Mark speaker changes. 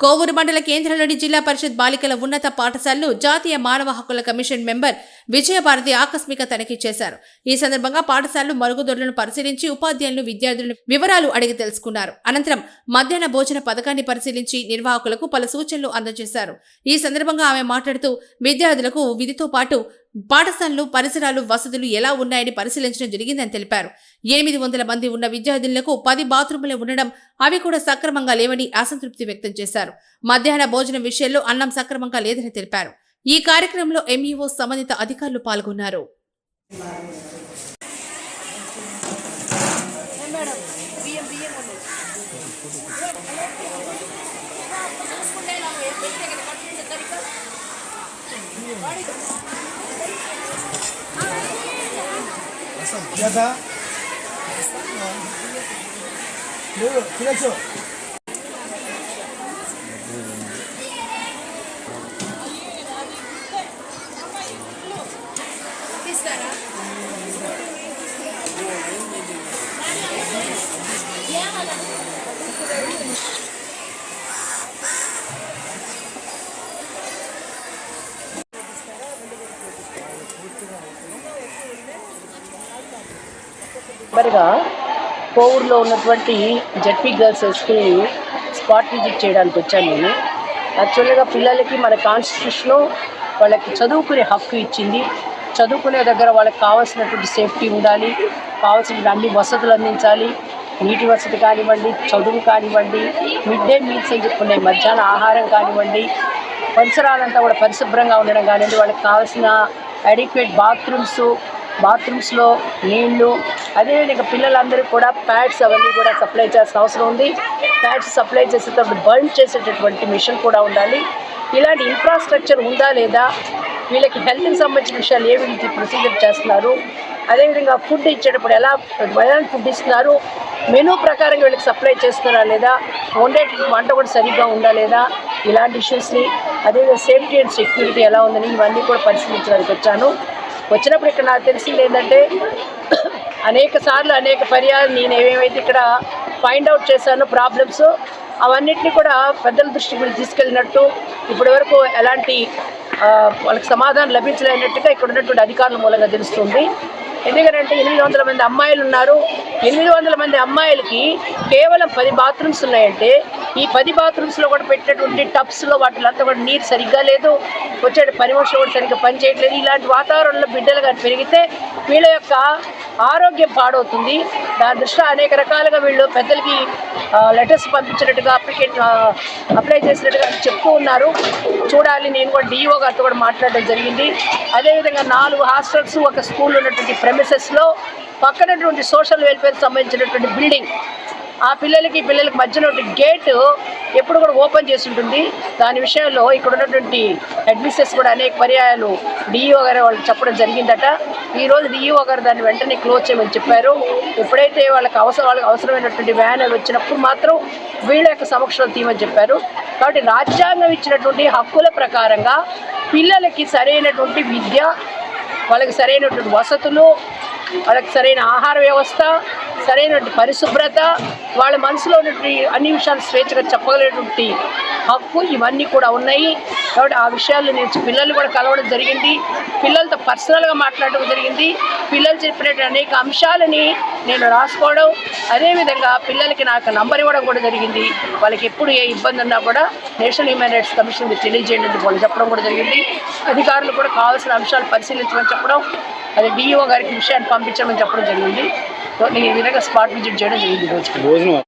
Speaker 1: కోవూరు మండల కేంద్రంలోని జిల్లా పరిషత్ బాలికల ఉన్నత పాఠశాలను జాతీయ మానవ హక్కుల కమిషన్ మెంబర్ విజయభారతి ఆకస్మిక తనిఖీ చేశారు. ఈ సందర్భంగా పాఠశాలలు మరుగుదొడ్లను పరిశీలించి ఉపాధ్యాయులను విద్యార్థులను వివరాలు అడిగి తెలుసుకున్నారు. అనంతరం మధ్యాహ్న భోజన పథకాన్ని పరిశీలించి నిర్వాహకులకు పలు సూచనలు అందజేశారు. ఈ సందర్భంగా ఆమె మాట్లాడుతూ విద్యార్థులకు విధితో పాటు పాఠశాలలు పరిసరాలు వసతులు ఎలా ఉన్నాయని పరిశీలించడం జరిగిందని తెలిపారు. ఎనిమిది వందల మంది ఉన్న విద్యార్థులకు పది బాత్రూములు ఉండడం అవి కూడా సక్రమంగా లేవని అసంతృప్తి వ్యక్తం చేశారు. మధ్యాహ్న భోజనం విషయంలో అన్నం సక్రమంగా లేదని తెలిపారు. ఈ కార్యక్రమంలో ఎంఈఓ సంబంధిత అధికారులు పాల్గొన్నారు
Speaker 2: యథా
Speaker 3: కోవూరులో ఉన్నటువంటి జెడ్పీ గర్ల్స్ స్కూల్ని స్పాట్ విజిట్ చేయడానికి వచ్చాను నేను. యాక్చువల్గా పిల్లలకి మన కాన్స్టిట్యూషన్ వాళ్ళకి చదువుకునే హక్కు ఇచ్చింది. చదువుకునే దగ్గర వాళ్ళకి కావాల్సినటువంటి సేఫ్టీ ఉండాలి. కావాల్సిన అన్ని వసతులు అందించాలి. నీటి వసతి కానివ్వండి చదువు కానివ్వండి మిడ్ డే మీల్స్ అని చెప్పుకునే మధ్యాహ్న ఆహారం కానివ్వండి పరిసరాలంతా కూడా పరిశుభ్రంగా ఉండడం కానివ్వండి వాళ్ళకి కావాల్సిన అడిక్వేట్ బాత్రూమ్స్ బాత్రూమ్స్లో నీళ్ళు అదేవిధంగా పిల్లలందరికీ కూడా ప్యాడ్స్ అవన్నీ కూడా సప్లై చేయాల్సిన అవసరం ఉంది. ప్యాడ్స్ సప్లై చేసేటప్పుడు బర్న్ చేసేటటువంటి మిషన్ కూడా ఉండాలి. ఇలాంటి ఇన్ఫ్రాస్ట్రక్చర్ ఉందా లేదా? వీళ్ళకి హెల్త్కి సంబంధించిన విషయాలు ఏ విధంగా ప్రొసీజర్ చేస్తున్నారు? అదేవిధంగా ఫుడ్ ఇచ్చేటప్పుడు ఎలా ఎలాంటి ఫుడ్ ఇస్తున్నారు? మెనూ ప్రకారం వీళ్ళకి సప్లై చేస్తున్నారా లేదా? వండే వంట కూడా సరిగ్గా ఉందా లేదా? ఇలాంటి ఇష్యూస్ని అదేవిధంగా సేఫ్టీ అండ్ సెక్యూరిటీ ఎలా ఉందని ఇవన్నీ కూడా పరిశీలించడానికి వచ్చాను. వచ్చినప్పుడు ఇక్కడ నాకు తెలిసింది ఏంటంటే అనేక సార్లు అనేక పర్యాలు నేను ఏమేమైతే ఇక్కడ ఫైండ్ అవుట్ చేశాను ప్రాబ్లమ్స్ అవన్నిటిని కూడా పెద్దల దృష్టికి తీసుకెళ్ళినట్టు ఇప్పటి వరకు ఎలాంటి వాళ్ళకి సమాధానం లభించలేనట్టుగా ఇక్కడ ఉన్నటువంటి అధికారుల మూలంగా తెలుస్తుంది. ఎందుకంటే ఎనిమిది వందల మంది అమ్మాయిలు ఉన్నారు. ఎనిమిది వందల మంది అమ్మాయిలకి కేవలం పది బాత్రూమ్స్ ఉన్నాయంటే ఈ పది బాత్రూమ్స్లో కూడా పెట్టినటువంటి టబ్స్లో వాటిలంతా కూడా నీరు సరిగ్గా లేదు. వచ్చే పని మనుషులు కూడా సరిగ్గా పని చేయట్లేదు. ఇలాంటి వాతావరణంలో బిడ్డలు కానీ పెరిగితే వీళ్ళ యొక్క ఆరోగ్యం పాడవుతుంది. దాని దృష్ట్యా అనేక రకాలుగా వీళ్ళు పెద్దలకి లెటర్స్ పంపించినట్టుగా అప్లికేట్ అప్లై చేసినట్టుగా చెప్తూ ఉన్నారు. చూడాలి. నేను కూడా డిఈఓ గారితో కూడా మాట్లాడడం జరిగింది. అదేవిధంగా నాలుగు హాస్టల్స్ ఒక స్కూల్ ఉన్నటువంటి ప్రెమిసెస్లో పక్కనటువంటి సోషల్ వెల్ఫేర్ సంబంధించినటువంటి బిల్డింగ్ ఆ పిల్లలకి పిల్లలకి మధ్యలో గేటు ఎప్పుడు కూడా ఓపెన్ చేసి ఉంటుంది. దాని విషయంలో ఇక్కడ ఉన్నటువంటి అడ్మిసెస్ కూడా అనేక పర్యాయాలు డిఈఓ గారు వాళ్ళకి చెప్పడం జరిగిందట. ఈరోజు డిఈఓ గారు దాన్ని వెంటనే క్లోజ్ చేయమని చెప్పారు. ఎప్పుడైతే వాళ్ళకి అవసరం వాళ్ళకి అవసరమైనటువంటి వ్యాన్ వచ్చినప్పుడు మాత్రం వీళ్ళ యొక్క సమక్షంలో తీయమని చెప్పారు. కాబట్టి రాజ్యాంగం ఇచ్చినటువంటి హక్కుల ప్రకారంగా పిల్లలకి సరైనటువంటి విద్య వాళ్ళకి సరైనటువంటి వసతులు వాళ్ళకి సరైన ఆహార వ్యవస్థ సరైనటువంటి పరిశుభ్రత వాళ్ళ మనసులో ఉన్నటువంటి అన్ని విషయాలు స్వేచ్ఛగా చెప్పగలిగినటువంటి హక్కు ఇవన్నీ కూడా ఉన్నాయి. కాబట్టి ఆ విషయాలు నేను పిల్లలు కూడా కలవడం జరిగింది. పిల్లలతో పర్సనల్గా మాట్లాడడం జరిగింది. పిల్లలు చెప్పినటువంటి అనేక అంశాలని నేను రాసుకోవడం అదేవిధంగా పిల్లలకి నాకు నంబర్ ఇవ్వడం కూడా జరిగింది. వాళ్ళకి ఎప్పుడు ఏ ఇబ్బంది ఉన్నా కూడా నేషనల్ హ్యూమన్ రైట్స్ కమిషన్ తెలియజేయండి వాళ్ళు చెప్పడం కూడా జరిగింది. అధికారులు కూడా కావాల్సిన అంశాలు పరిశీలించమని చెప్పడం అదే డిఈఓ గారికి విషయాన్ని పంపించమని చెప్పడం జరిగింది. నేను ఈ విధంగా స్పాట్ విజిట్ చేయడం జరిగింది ఈ రోజు
Speaker 2: భోజనం